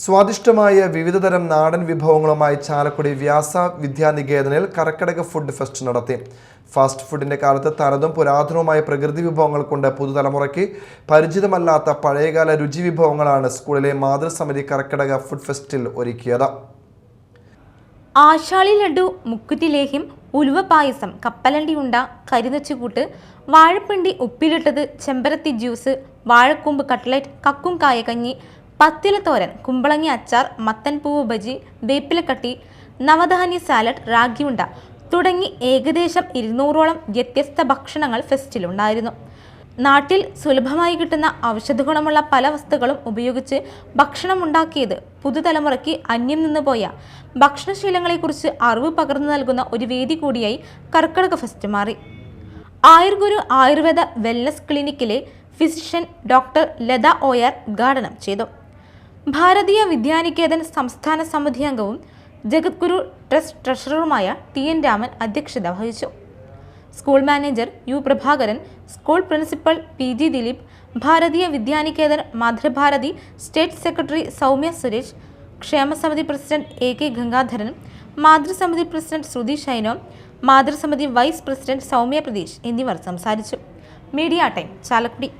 സ്വാദിഷ്ടമായ വിവിധതരം നാടൻ വിഭവങ്ങളുമായി ചാലക്കുടി വ്യാസ വിദ്യാനികേതനിൽ കർക്കടക ഫുഡ് ഫെസ്റ്റ് നടത്തി. ഫാസ്റ്റ് ഫുഡിന്റെ കാലത്ത് തനതും പുരാതനവുമായ പ്രകൃതി വിഭവങ്ങൾ കൊണ്ട് പുതുതലമുറയ്ക്ക് പരിചിതമല്ലാത്ത പഴയകാല രുചി വിഭവങ്ങളാണ് സ്കൂളിലെ മാതൃസമിതി കർക്കടക ഫുഡ് ഫെസ്റ്റിൽ ഒരുക്കിയത്. ആശാളി ലഡു മുക്കുറ്റി ലേഹ്യം ഉലുവ പായസം കപ്പലണ്ടി ഉണ്ട കരിനച്ചുകൂട്ട് വാഴപ്പിണ്ടി ഉപ്പിലിട്ടത് ചെമ്പരത്തി ജ്യൂസ് വാഴക്കൂമ്പ് കട്ട്ലറ്റ് കക്കും കായകഞ്ഞി പത്തിലത്തോരൻ കുമ്പളങ്ങി അച്ചാർ മത്തൻപൂവ് ബജി വേപ്പിലക്കട്ടി നവധാന്യ സാലഡ് റാഗിയുണ്ട തുടങ്ങി ഏകദേശം ഇരുന്നൂറോളം വ്യത്യസ്ത ഭക്ഷണങ്ങൾ ഫെസ്റ്റിലുണ്ടായിരുന്നു നാട്ടിൽ സുലഭമായി കിട്ടുന്ന ഔഷധഗുണമുള്ള പല വസ്തുക്കളും ഉപയോഗിച്ച് ഭക്ഷണം ഉണ്ടാക്കിയത് പുതുതലമുറയ്ക്ക് അന്യം നിന്നുപോയ ഭക്ഷണശീലങ്ങളെക്കുറിച്ച് അറിവ് പകർന്നു നൽകുന്ന ഒരു വേദി കൂടിയായി കർക്കിടക ഫെസ്റ്റ് മാറി. ആയുർഗുരു ആയുർവേദ വെൽനസ് ക്ലിനിക്കിലെ ഫിസിഷ്യൻ ഡോക്ടർ ലത ഓയർ ഉദ്ഘാടനം ചെയ്തു. ഭാരതീയ വിദ്യാനികേതൻ സംസ്ഥാന സമിതി അംഗവും ജഗദ്ഗുരു ട്രസ്റ്റ് ട്രഷററുമായ ടി എൻ രാമൻ അധ്യക്ഷത വഹിച്ചു. School manager U Prabhakaran school principal P G Dileep Bharatiya Vidyanikethan Mathrubharathi state secretary Soumya Suresh ക്ഷേമസമിതി president A K Gangadharan മാതൃസമിതി പ്രസിഡന്റ് ശ്രുതി ഷൈനോ മാതൃസമിതി വൈസ് പ്രസിഡന്റ് സൗമ്യ പ്രതീഷ് എന്നിവർ സംസാരിച്ചു. Media time Chalakudy.